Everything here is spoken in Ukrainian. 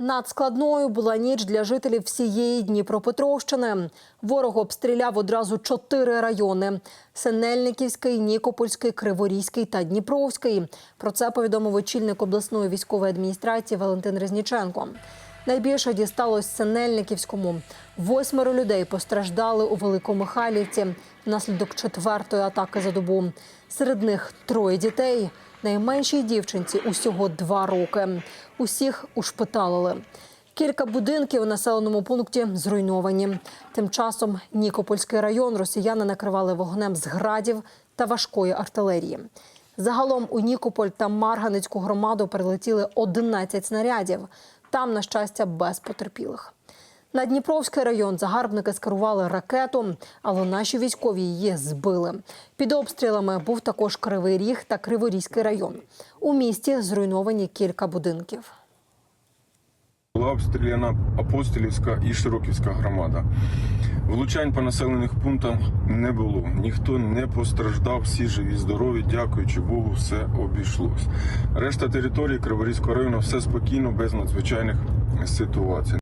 Надскладною була ніч для жителів всієї Дніпропетровщини. Ворог обстріляв одразу чотири райони: Синельниківський, Нікопольський, Криворізький та Дніпровський. Про це повідомив очільник обласної військової адміністрації Валентин Резніченко. Найбільше дісталось Синельниківському. Восьмеро людей постраждали у Великомихайлівці внаслідок четвертої атаки за добу. Серед них троє дітей. Найменшій дівчинці усього два роки. Усіх ушпиталили. Кілька будинків у населеному пункті зруйновані. Тим часом Нікопольський район росіяни накривали вогнем з градів та важкої артилерії. Загалом у Нікополь та Марганецьку громаду прилетіли 11 снарядів. Там, на щастя, без потерпілих. На Дніпровський район загарбники скерували ракету, але наші військові її збили. Під обстрілами був також Кривий Ріг та Криворізький район. У місті зруйновані кілька будинків. Була обстріляна Апостолівська і Широківська громада. Влучань по населених пунктах не було. Ніхто не постраждав, всі живі, здорові. Дякуючи Богу, все обійшлось. Решта території Криворізького району все спокійно, без надзвичайних ситуацій.